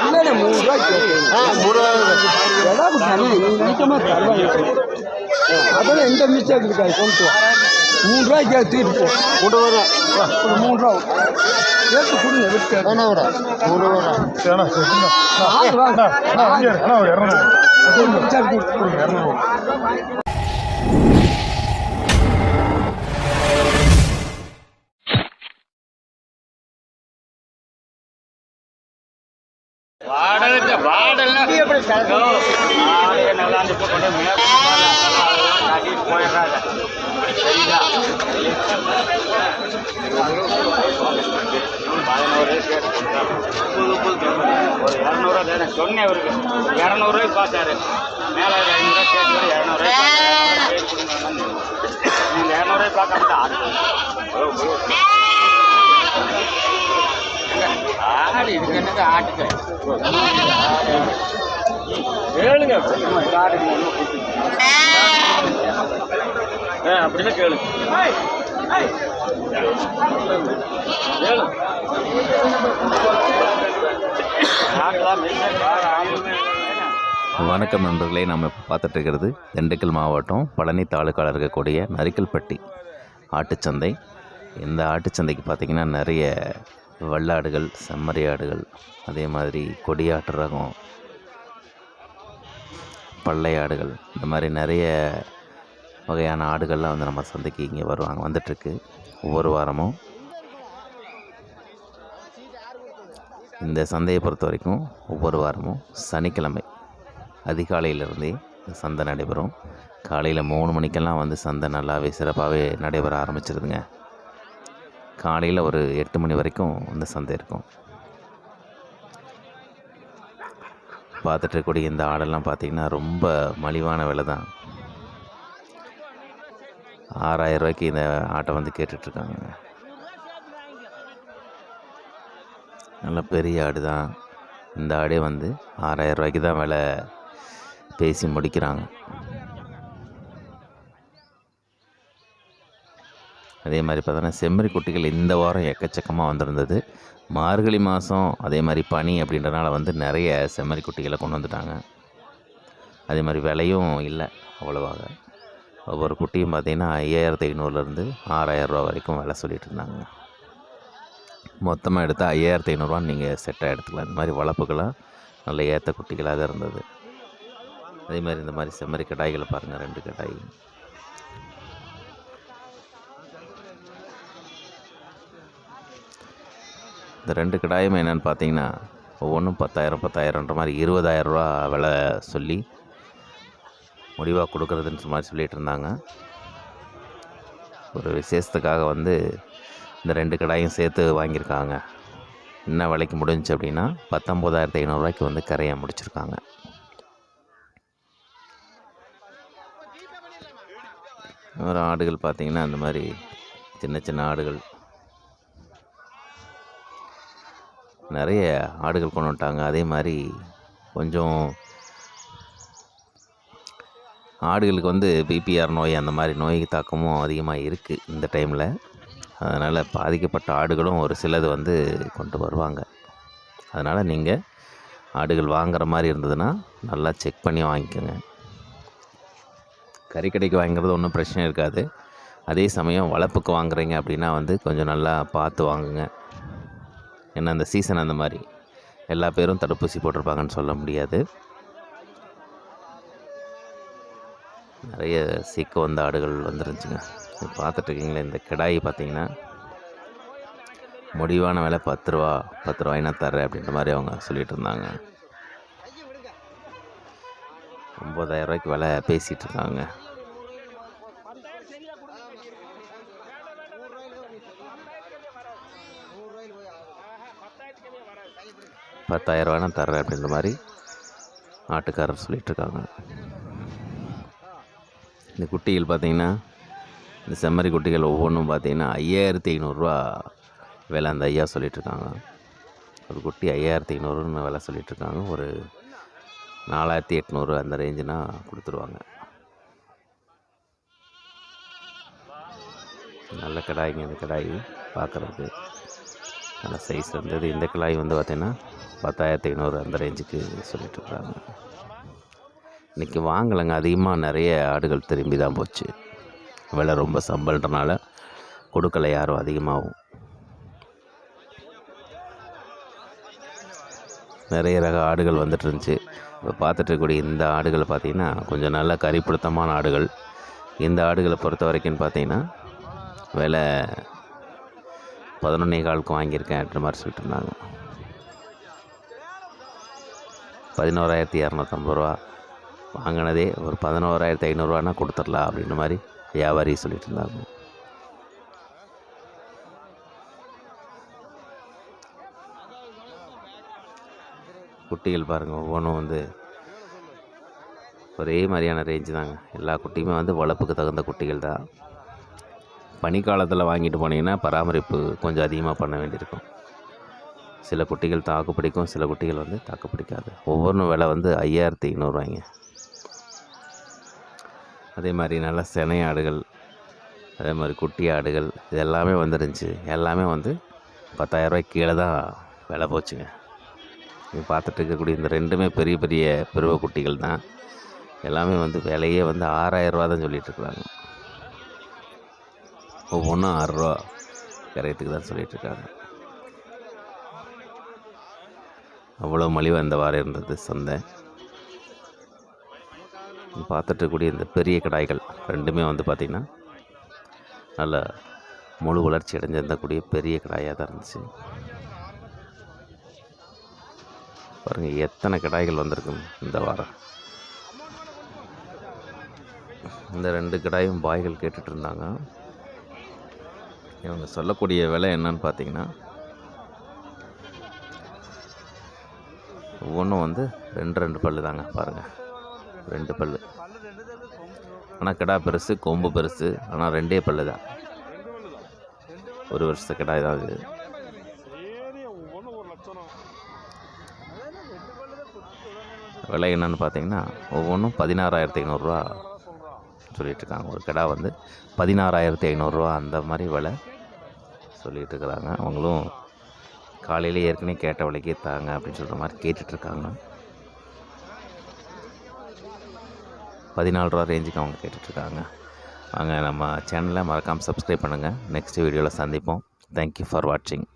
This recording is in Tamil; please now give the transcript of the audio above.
இல்லைண்ணே மூணு ரூபாய்க்கு எடா கொடுத்தானே நீ நினைக்க மாதிரி தருவாங்க அதெல்லாம் எந்த மிஸ்டேக் இருக்காது கொண்டு மூணு ரூபாய்க்கு தூக்கிட்டு போ மூணு ஒரு மூணு ரூபா கொடுங்க விட்டு விட மூணு வாடல்னா ஆளுங்க நல்லா போயிடுறாங்க சரிங்களா? பதினோரு. ஒரு இரநூறுவா தானே? சொன்னேன் அவருக்கு இரநூறுவாய்க்கு பார்த்தாரு. மேலே நீங்கள் இரநூறுவாய் பார்க்க மாட்டேன் ஆட்டுக்கு கேளுங்க. ஆ அப்படின்னா கேளு. வணக்கம் நண்பர்களே நம்ம இப்போ பார்த்துட்டு இருக்கிறது திண்டுக்கல் மாவட்டம் பழனி தாலுக்காவில் இருக்கக்கூடிய நரிக்கல்பட்டி ஆட்டுச்சந்தை. இந்த ஆட்டுச்சந்தைக்கு பார்த்திங்கன்னா நிறைய வெள்ளாடுகள் செம்மறி ஆடுகள் அதே மாதிரி கொடியாட்டு ரகம் பள்ளையாடுகள் இந்த மாதிரி நிறைய வகையான ஆடுகள்லாம் வந்து நம்ம சந்தைக்கு இங்கே வருவாங்க வந்துட்டுருக்கு. ஒவ்வொரு வாரமும் இந்த சந்தையை பொறுத்த வரைக்கும் ஒவ்வொரு வாரமும் சனிக்கிழமை அதிகாலையிலிருந்தே இந்த சந்தை நடைபெறும். காலையில் மூணு மணிக்கெல்லாம் வந்து சந்தை நல்லாவே சிறப்பாகவே நடைபெற ஆரம்பிச்சிருதுங்க. காலையில் ஒரு எட்டு மணி வரைக்கும் இந்த சந்தை இருக்கும். பார்த்துட்டு இருக்கக்கூடிய இந்த ஆடெல்லாம் பார்த்திங்கன்னா ரொம்ப மலிவான விலை தான். ஆறாயிரம் ரூபாய்க்கு இந்த ஆட்டை வந்து கேட்டுட்ருக்காங்க. நல்ல பெரிய ஆடு தான். இந்த ஆடே வந்து ஆறாயிரம் ரூபாய்க்கு தான் விலை பேசி முடிக்கிறாங்க. அதே மாதிரி பார்த்தோன்னா செம்மறி குட்டிகள் இந்த வாரம் எக்கச்சக்கமாக வந்திருந்தது. மார்கழி மாதம் அதே மாதிரி பனி அப்படின்றனால வந்து நிறைய செம்மறி குட்டிகளை கொண்டு வந்துட்டாங்க. அதே மாதிரி விலையும் இல்லை அவ்வளோவாக. ஒவ்வொரு குட்டியும் பார்த்தீங்கன்னா ஐயாயிரத்து ஐநூறுலேருந்து ஆறாயிரரூவா வரைக்கும் விலை சொல்லிகிட்டு இருந்தாங்க. மொத்தமாக எடுத்தால் ஐயாயிரத்து ஐநூறுரூவா நீங்கள் செட்டாக எடுத்துக்கலாம். இந்த மாதிரி வளர்ப்புகளாக நல்ல ஏற்ற குட்டிகளாக இருந்தது. அதே மாதிரி இந்த மாதிரி செம்மறி கடாய்களை பாருங்கள் ரெண்டு கடாய். இந்த ரெண்டு கடாயும் என்னென்னு பார்த்தீங்கன்னா ஒவ்வொன்றும் பத்தாயிரம் பத்தாயிரன்ற மாதிரி இருபதாயிரம் ரூபா விலை சொல்லி முடிவாக கொடுக்குறதுன்னு மாதிரி சொல்லிகிட்டு இருந்தாங்க. ஒரு விசேஷத்துக்காக வந்து இந்த ரெண்டு கடாயும் சேர்த்து வாங்கியிருக்காங்க. என்ன விலைக்கு முடிஞ்சுச்சு அப்படின்னா பத்தொம்போதாயிரத்து ஐநூறுரூவாய்க்கு வந்து கரையை முடிச்சிருக்காங்க. ஒரு ஆடுகள் பார்த்திங்கன்னா இந்த மாதிரி சின்ன சின்ன ஆடுகள். நிறைய ஆடுகள் கொண்டு வந்துட்டாங்க. அதே மாதிரி கொஞ்சம் ஆடுகளுக்கு வந்து பிபிஆர் நோய் அந்த மாதிரி நோய் தாக்கமும் அதிகமாக இருக்குது இந்த டைமில். அதனால் பாதிக்கப்பட்ட ஆடுகளும் ஒரு சிலது வந்து கொண்டு வருவாங்க. அதனால் நீங்கள் ஆடுகள் வாங்குற மாதிரி இருந்ததுன்னா நல்லா செக் பண்ணி வாங்கிக்கோங்க. கறிக்கடைக்கு வாங்குறது ஒன்றும் பிரச்சனை இருக்காது. அதே சமயம் வளர்ப்புக்கு வாங்குறீங்க அப்படின்னா வந்து கொஞ்சம் நல்லா பார்த்து வாங்குங்க. ஏன்னா அந்த சீசன் அந்த மாதிரி. எல்லா பேரும் தடுப்பூசி போட்டிருப்பாங்கன்னு சொல்ல முடியாது. நிறைய சீக்க வந்த ஆடுகள் வந்துருந்துச்சுங்க பார்த்துட்ருக்கீங்களே இந்த கிடாய் பார்த்தீங்கன்னா. முடிவான விலை பத்து ரூபா பத்து ரூபாய்னா தர்றேன் அப்படின்ற மாதிரி அவங்க சொல்லிகிட்டு இருந்தாங்க. ஒம்பதாயிரம் ரூபாய்க்கு விலை பேசிகிட்டு இருக்காங்க. பத்தாயிரம் ரூபாய்னா தர்றேன் அப்படின்ற மாதிரி ஆட்டுக்காரர் சொல்லிகிட்ருக்காங்க இந்த குட்டிகள் பார்த்திங்கன்னா இந்த செம்மறி குட்டிகள் ஒவ்வொன்றும் பார்த்தீங்கன்னா ஐயாயிரத்தி ஐநூறுரூவா விலை அந்த ஐயா சொல்லிகிட்ருக்காங்க ஒரு குட்டி ஐயாயிரத்தி ஐநூறுன்னு விலை சொல்லிகிட்ருக்காங்க ஒரு நாலாயிரத்தி எட்நூறு அந்த ரேஞ்சுனா கொடுத்துருவாங்க. நல்ல கடாய்ங்க இந்த கடாய் பார்க்குறதுக்கு. நல்ல சைஸ் இருந்தது. இந்த கடாய் வந்து பார்த்திங்கன்னா பத்தாயிரத்தி ஐநூறு அந்த ரேஞ்சுக்கு சொல்லிட்டுருக்குறாங்க இன்றைக்கி வாங்கலைங்க அதிகமாக நிறைய ஆடுகள் திரும்பி தான் போச்சு. விலை ரொம்ப சம்பளன்றனால கொடுக்கல யாரும் அதிகமாகவும் நிறைய ரக ஆடுகள் வந்துட்டு இருந்துச்சு. இப்போ பார்த்துட்டு இருக்கக்கூடிய இந்த ஆடுகள் பார்த்திங்கன்னா கொஞ்சம் நல்ல கறிப்பிடுத்தமான ஆடுகள். இந்த ஆடுகளை பொறுத்த வரைக்கும் பார்த்தீங்கன்னா விலை பதினொன்னே காலுக்கு வாங்கியிருக்கேன்ற மாதிரி சொல்லிட்டு இருந்தாங்க. பதினோராயிரத்தி இரநூத்தம்பது ரூபா வாங்கினதே ஒரு பதினோராயிரத்தி ஐநூறுரூவானா கொடுத்துடலாம் அப்படின்ற மாதிரி வியாபாரி சொல்லிட்டு இருந்தாங்க குட்டிகள் பாருங்கள் ஒவ்வொன்றும் வந்து ஒரே மாதிரியான ரேஞ்சு தாங்க. எல்லா குட்டியுமே வந்து வளர்ப்புக்கு தகுந்த குட்டிகள் தான். பனிக்காலத்தில் வாங்கிட்டு போனீங்கன்னா பராமரிப்பு கொஞ்சம் அதிகமாக பண்ண வேண்டியிருக்கும். சில குட்டிகள் தாக்கு பிடிக்கும் சில குட்டிகள் வந்து தாக்கு பிடிக்காது. ஒவ்வொன்றும் விலை வந்து ஐயாயிரத்தி ஐநூறுரூவாய்ங்க அதே மாதிரி நல்ல சினை ஆடுகள் அதே மாதிரி குட்டி ஆடுகள் இது எல்லாமே வந்துருந்துச்சு. எல்லாமே வந்து பத்தாயிரரூபாய்க்கு கீழே தான் விலை போச்சுங்க. நீங்கள் பார்த்துட்டு இருக்கக்கூடிய இந்த ரெண்டுமே பெரிய பெரிய பருவ குட்டிகள் தான். எல்லாமே வந்து விலையே வந்து ஆறாயிரரூவா தான் சொல்லிகிட்ருக்குறாங்க ஒவ்வொன்றும் ஆறுரூவா கரையத்துக்கு தான் சொல்லிகிட்ருக்காங்க அவ்வளோ மலிவாக இந்த வாரம் இருந்தது சந்தை. பார்த்துட்டு இந்த பெரிய கடாய்கள் ரெண்டுமே வந்து பார்த்திங்கன்னா நல்ல முழு வளர்ச்சி அடைஞ்சிருந்தக்கூடிய பெரிய கடாயாக தான் இருந்துச்சு. பாருங்கள் எத்தனை கடாய்கள் வந்திருக்கும் இந்த வாரம். இந்த ரெண்டு கடாயும் பாய்கள் கேட்டுட்ருந்தாங்க இவங்க சொல்லக்கூடிய விலை என்னன்னு பார்த்தீங்கன்னா ஒவ்வொன்றும் வந்து ரெண்டு ரெண்டு பல் தாங்க பாருங்கள் ரெண்டு பல்லு. ஆனால் கிடா பெருசு கொம்பு பெருசு. ஆனால் ரெண்டே பல்லு தான். ஒரு வருஷத்து கிடா தான் விலை என்னன்னு பார்த்தீங்கன்னா ஒவ்வொன்றும் பதினாறாயிரத்தி ஐநூறுரூவா சொல்லிகிட்டு இருக்காங்க ஒரு கிடா வந்து பதினாறாயிரத்தி ஐநூறுரூவா அந்த மாதிரி விலை சொல்லிகிட்டு இருக்கிறாங்க அவங்களும் காலையில் ஏற்கனவே கேட்ட விலைக்கே தாங்க அப்படின்னு சொல்கிற மாதிரி கேட்டுட்ருக்காங்க. பதினாலு ரூபா ரேஞ்சுக்கு அவங்க கேட்டுட்ருக்காங்க. வாங்க நம்ம சேனலை மறக்காமல் சப்ஸ்கிரைப் பண்ணுங்கள் நெக்ஸ்ட் வீடியோவில் சந்திப்போம். தேங்க்யூ ஃபார் வாட்சிங்